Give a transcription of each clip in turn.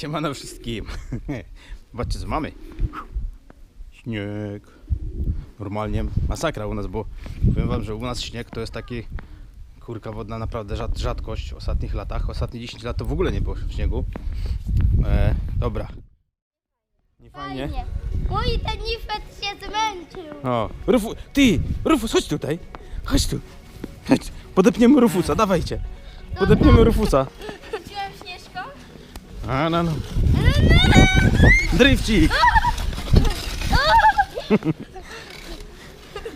Siemano wszystkim. Zobaczcie co mamy. Śnieg. Normalnie masakra u nas, bo powiem wam, że u nas śnieg to jest taki kurka wodna naprawdę rzad, rzadkość w ostatnich latach. Ostatnie 10 lat to w ogóle nie było śniegu. E, dobra. Nie fajnie? Fajnie. Mój ten nifet się zmęczył. O, Rufu, ty, Rufus, chodź tutaj. Chodź tu. Chodź, podepniemy Rufusa, dawajcie. Podepniemy Rufusa. A, no, no. Drifcik.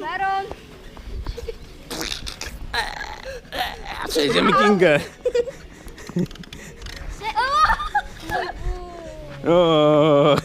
Baron. Przejdziemy Kingę. O!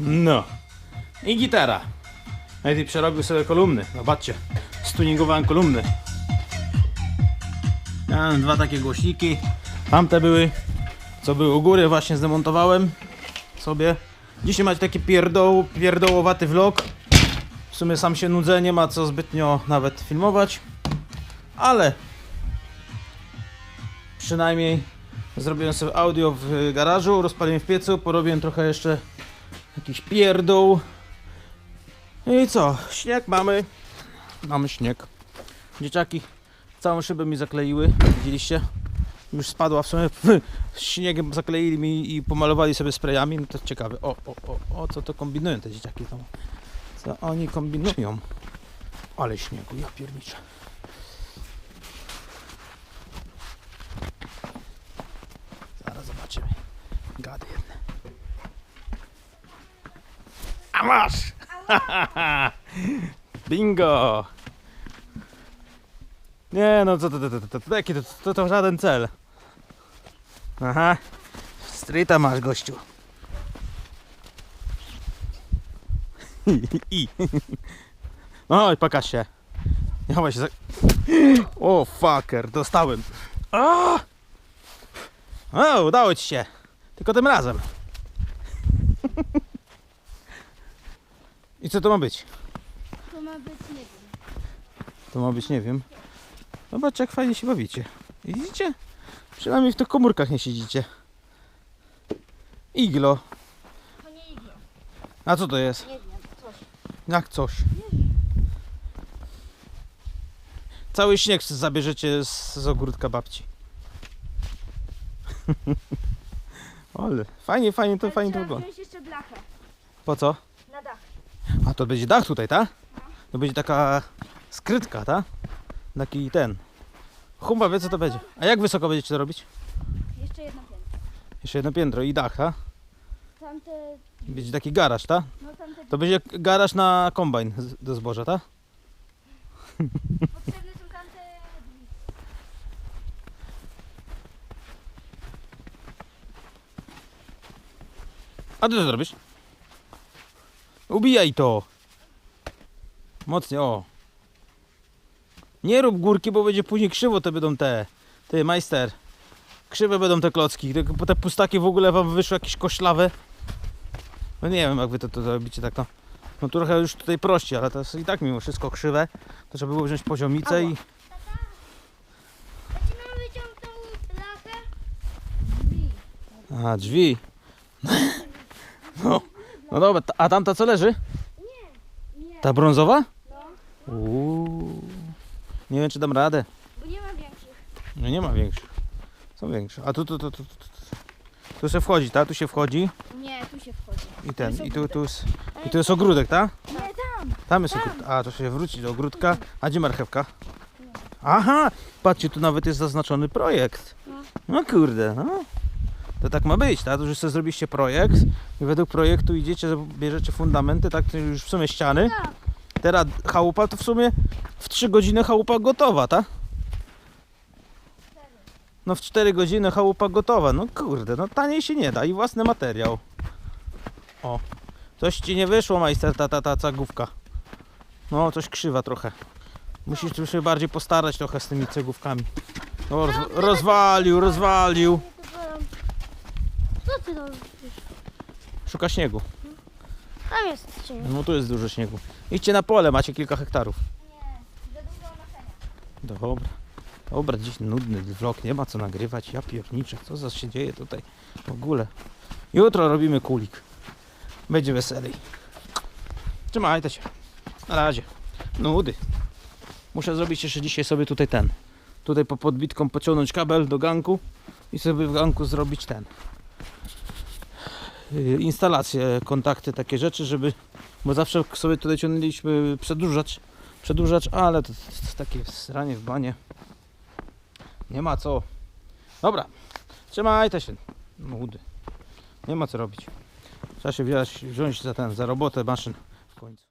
No. I gitara. Eddie przerobił sobie kolumny. Zobaczcie. Stuningowałem kolumny. Miałem dwa takie głośniki. Tamte były, co były u góry, właśnie zdemontowałem sobie. Dzisiaj macie taki pierdoł, pierdołowaty vlog. W sumie sam się nudzę, nie ma co zbytnio nawet filmować. Ale przynajmniej zrobiłem sobie audio w garażu, rozpaliłem w piecu, porobiłem trochę jeszcze jakiś pierdół. I co? Śnieg mamy. Mamy śnieg. Dzieciaki całą szybę mi zakleiły. Widzieliście? Już spadła w sumie. Śniegiem zakleili mi i pomalowali sobie sprayami. No to ciekawe. O, o, o, o co to kombinują te dzieciaki tam? Co oni kombinują? Ale śniegu, ja pierniczę. Zaraz zobaczymy. Gady jedne. A masz! Bingo! Nie no, to, to, to, to, to, jaki to, to, to żaden cel. Aha, streeta masz gościu. I. No chodź, pokaż się. Nie chowaj się za... O, fucker, dostałem. A! O, udało ci się. Tylko tym razem. I co to ma być? To ma być, nie wiem. To ma być, nie wiem. Zobaczcie, jak fajnie się bawicie. Widzicie? Przynajmniej w tych komórkach nie siedzicie. Iglo. To nie iglo. A co to jest? Nie wiem, coś. Jak coś? Cały śnieg zabierzecie z, z ogródka babci. Ale fajnie, fajnie to, fajnie to trzeba wygląda. wziąć jeszcze blachę Po co? A to będzie dach tutaj, tak? To będzie taka skrytka, tak? Taki ten. Humba wie co to będzie. A jak wysoko będziecie to robić? Jeszcze jedno piętro. Jeszcze jedno piętro i dach, tak? Tamte, Będzie taki garaż, tak? no tamte To będzie garaż na kombajn do zboża, tak? potrzebne są tamte drzwi. A ty co zrobisz? Ubijaj to! Mocnie, o. Nie rób górki, bo będzie później krzywo te będą te. Ty, majster. Krzywe będą te klocki. Te, te pustaki w ogóle wam wyszły jakieś koślawe. No nie wiem jak wy to, to robicie tak no. No trochę już tutaj prościej, ale to jest i tak mimo wszystko krzywe. To trzeba było wziąć poziomicę i... A, drzwi. No, no dobra, a tamta co leży? Nie, Ta brązowa? no, Uuu. Nie wiem czy dam radę. bo nie ma większych. No nie ma większych. Są większe. A tu, tu, tu, tu, tu, tu. Się wchodzi, tak? Tu się wchodzi Nie, tu się wchodzi. i ten, i tu, tu jest, i tu jest ogródek, tak? Nie, tam. Tam jest ogródek. A, to się wróci do ogródka. A gdzie marchewka? Aha! Patrzcie, tu nawet jest zaznaczony projekt. No. No kurde, no. To tak ma być, tak? To już sobie zrobiliście projekt i według projektu idziecie, bierzecie fundamenty, tak? To już w sumie ściany. Tak. Teraz chałupa to w sumie w 3 godziny chałupa gotowa, tak? No w 4 godziny chałupa gotowa. No kurde, no taniej się nie da i własny materiał. O, coś ci nie wyszło, majster, ta, ta, ta cegówka. No, coś krzywa trochę. Musisz się bardziej postarać trochę z tymi cegówkami. No, roz, rozwalił, rozwalił. Co ty robisz? Szuka śniegu. Tam jest cień. No tu jest dużo śniegu. Idźcie na pole, macie kilka hektarów. Nie, za dużo maszenia. Dobra. Dobra, dziś nudny vlog, nie ma co nagrywać. Ja pierniczę, co za się dzieje tutaj w ogóle. Jutro robimy kulik. Będzie weselej. Trzymajcie się. Na razie. Nudy. Muszę zrobić jeszcze dzisiaj sobie tutaj ten. Tutaj po podbitką pociągnąć kabel do ganku i sobie w ganku zrobić ten. Yy, Instalacje, kontakty, takie rzeczy, żeby. Bo zawsze sobie tutaj ciągnęliśmy przedłużacz, przedłużacz, ale to, to, takie sranie w banie. Nie ma co. Dobra, trzymajcie się. Nudy. Nie ma co robić. Trzeba się wziąć, wziąć za ten, za robotę maszyn w końcu.